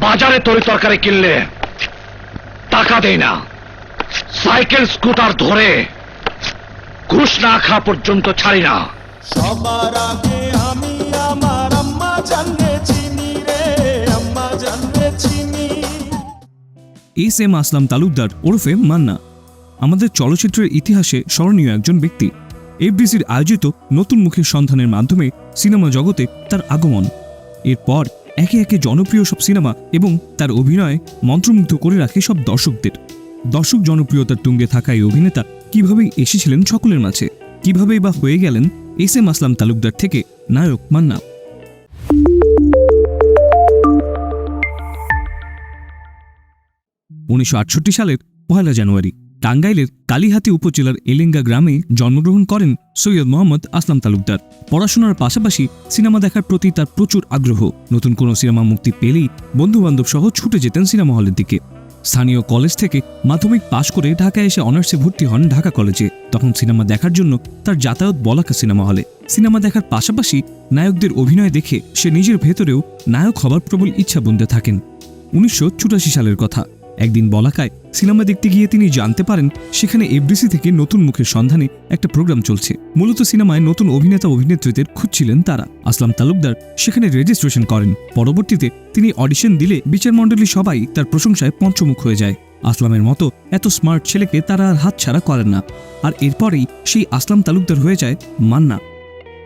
বাজারে তরি তরকারি কিনলে টাকা দেয় না। সাইকেল স্কুটার ধরে ঘুষ না খাওয়া পর্যন্ত ছাড়ি না। সবার আগে আমি আমার আম্মা জানলে চিনি রে আম্মা জানলে চিনি। এস এম আসলাম তালুকদার ওরফে মান্না। আমাদের চলচ্চিত্রের ইতিহাসে স্মরণীয় একজন ব্যক্তি। এফডিসির আয়োজিত নতুন মুখের সন্ধানের মাধ্যমে সিনেমা জগতে তার আগমন। এরপর একে একে জনপ্রিয় সব সিনেমা এবং তার অভিনয় মন্ত্রমুগ্ধ করে রাখে সব দর্শকদের। দর্শক জনপ্রিয়তার তুঙ্গে থাকা এই অভিনেতা কীভাবে এসেছিলেন সকলের মাঝে? কিভাবেই বা হয়ে গেলেন এস এম আসলাম তালুকদার থেকে নায়ক মান্না? উনিশশো আটষট্টি সালের পয়লা জানুয়ারি। টাঙ্গাইলের কালীহাতি উপজেলার এলেঙ্গা গ্রামে জন্মগ্রহণ করেন সৈয়দ মোহাম্মদ আসলাম তালুকদার। পড়াশোনার পাশাপাশি সিনেমা দেখার প্রতি তার প্রচুর আগ্রহ। নতুন কোনো সিনেমা মুক্তি পেলেই বন্ধুবান্ধব সহ ছুটে যেতেন সিনেমা হলের দিকে। স্থানীয় কলেজ থেকে মাধ্যমিক পাশ করে ঢাকায় এসে অনার্সে ভর্তি হন ঢাকা কলেজে। তখন সিনেমা দেখার জন্য তার যাতায়াত বলাকা সিনেমা হলে। সিনেমা দেখার পাশাপাশি নায়কদের অভিনয় দেখে সে নিজের ভেতরেও নায়ক হবার প্রবল ইচ্ছা বুনতে থাকেন। উনিশশো চুরাশি সালের কথা। একদিন বলাকায় সিনেমা দেখতে গিয়ে তিনি জানতে পারেন, সেখানে এফডিসি থেকে নতুন মুখের সন্ধানে একটা প্রোগ্রাম চলছে। মূলত সিনেমায় নতুন অভিনেতা অভিনেত্রীদের খুঁজছিলেন তারা। আসলাম তালুকদার সেখানে রেজিস্ট্রেশন করেন। পরবর্তীতে তিনি অডিশন দিলে বিচারমণ্ডলী সবাই তার প্রশংসায় পঞ্চমুখ হয়ে যায়। আসলামের মতো এত স্মার্ট ছেলেকে তারা আর হাতছাড়া করেন না। আর এরপরেই সেই আসলাম তালুকদার হয়ে যায় মান্না।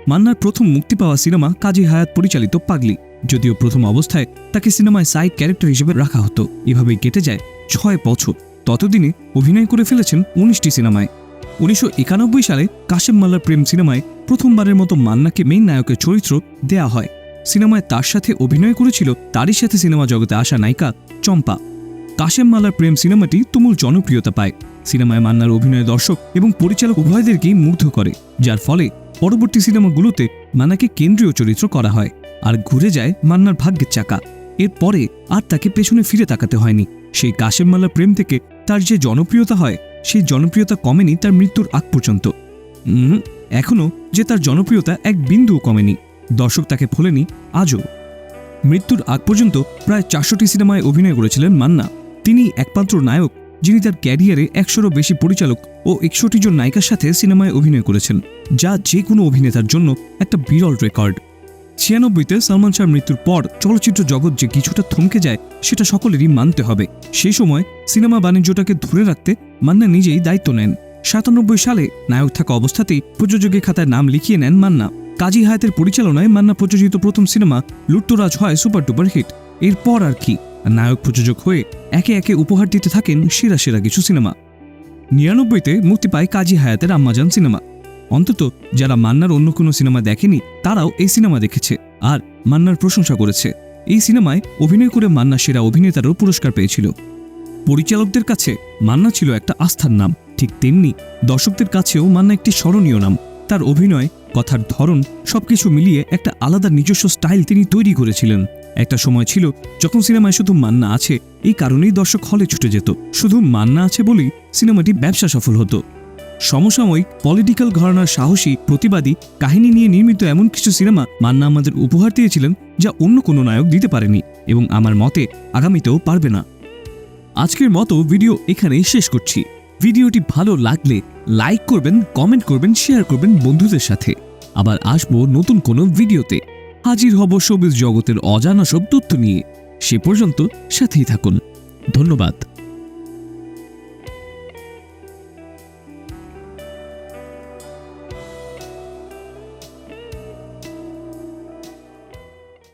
মান্নার প্রথম মুক্তি পাওয়া সিনেমা কাজী হায়াত পরিচালিত পাগলি। যদিও প্রথম অবস্থায় তাকে সিনেমায় সাইড ক্যারেক্টার হিসেবে রাখা হতো। এভাবেই কেটে যায় ছয় বছর। ততদিনে অভিনয় করে ফেলেছেন উনিশটি সিনেমায়। উনিশশো একানব্বই সালে কাশেম মাল্লার প্রেম সিনেমায় প্রথমবারের মতো মান্নাকে মেইন নায়কের চরিত্র দেয়া হয়। সিনেমায় তার সাথে অভিনয় করেছিল তারই সাথে সিনেমা জগতে আসা নায়িকা চম্পা। কাশেম মালার প্রেম সিনেমাটি তুমুল জনপ্রিয়তা পায়। সিনেমায় মান্নার অভিনয় দর্শক এবং পরিচালক উভয়দেরকেই মুগ্ধ করে, যার ফলে পরবর্তী সিনেমাগুলোতে মান্নাকে কেন্দ্রীয় চরিত্র করা হয়। আর ঘুরে যায় মান্নার ভাগ্যের চাকা। এরপরে আর তাকে পেছনে ফিরে তাকাতে হয়নি। সেই কাশেম মালার প্রেম থেকে তার যে জনপ্রিয়তা হয়, সেই জনপ্রিয়তা কমেনি তার মৃত্যুর আগ পর্যন্ত। এখনও যে তার জনপ্রিয়তা এক বিন্দুও কমেনি। দর্শক তাকে ভোলেনি আজও। মৃত্যুর আগ পর্যন্ত প্রায় চারশোটি সিনেমায় অভিনয় করেছিলেন মান্না। তিনি একমাত্র নায়ক, যিনি তার ক্যারিয়ারে একশোরও বেশি পরিচালক ও একষট্টি জন নায়িকার সাথে সিনেমায় অভিনয় করেছেন, যা যে কোনো অভিনেতার জন্য একটা বিরল রেকর্ড। ছিয়ানব্বইতে সালমান শাহর মৃত্যুর পর চলচ্চিত্র জগৎ যে কিছুটা থমকে যায়, সেটা সকলেরই মানতে হবে। সেই সময় সিনেমা বাণিজ্যটাকে ধরে রাখতে মান্না নিজেই দায়িত্ব নেন। সাতানব্বই সালে নায়ক থাকা অবস্থাতেই প্রযোজকের খাতায় নাম লিখিয়ে নেন মান্না। কাজী হায়াতের পরিচালনায় মান্না প্রযোজিত প্রথম সিনেমা লুট্টরাজ হয় সুপার ডুপার হিট। এরপর আর কি, নায়ক প্রযোজক হয়ে একে একে উপহার দিতে থাকেন সেরা সেরা কিছু সিনেমা। নিরানব্বইতে মুক্তি পায় কাজী হায়াতের আম্মাজান সিনেমা। অন্তত যারা মান্নার অন্য কোনো সিনেমা দেখেনি, তারাও এই সিনেমা দেখেছে আর মান্নার প্রশংসা করেছে। এই সিনেমায় অভিনয় করে মান্না সেরা অভিনেতারও পুরস্কার পেয়েছিল। পরিচালকদের কাছে মান্না ছিল একটা আস্থার নাম, ঠিক তেমনি দর্শকদের কাছেও মান্না একটি স্মরণীয় নাম। তার অভিনয়, কথার ধরন, সবকিছু মিলিয়ে একটা আলাদা নিজস্ব স্টাইল তিনি তৈরি করেছিলেন। একটা সময় ছিল যখন সিনেমায় শুধু মান্না আছে, এই কারণেই দর্শক হলে ছুটে যেত। শুধু মান্না আছে বলেই সিনেমাটি ব্যবসা সফল হতো। সমসাময়িক পলিটিক্যাল ঘরানার সাহসী, প্রতিবাদী, কাহিনী নিয়ে নির্মিত এমন কিছু সিনেমা মান্না আমাদের উপহার দিয়েছিলেন যা অন্য কোনো নায়ক দিতে পারেনি এবং আমার মতে আগামীতেও পারবে না। আজকের মতো ভিডিও এখানেই শেষ করছি। ভিডিওটি ভালো লাগলে লাইক করবেন, কমেন্ট করবেন, শেয়ার করবেন বন্ধুদের সাথে। আবার আসব নতুন কোনো ভিডিওতে। হাজির হব শোবিজ জগতের অজানা সব তথ্য নিয়ে। সে পর্যন্ত সাথেই থাকুন। ধন্যবাদ।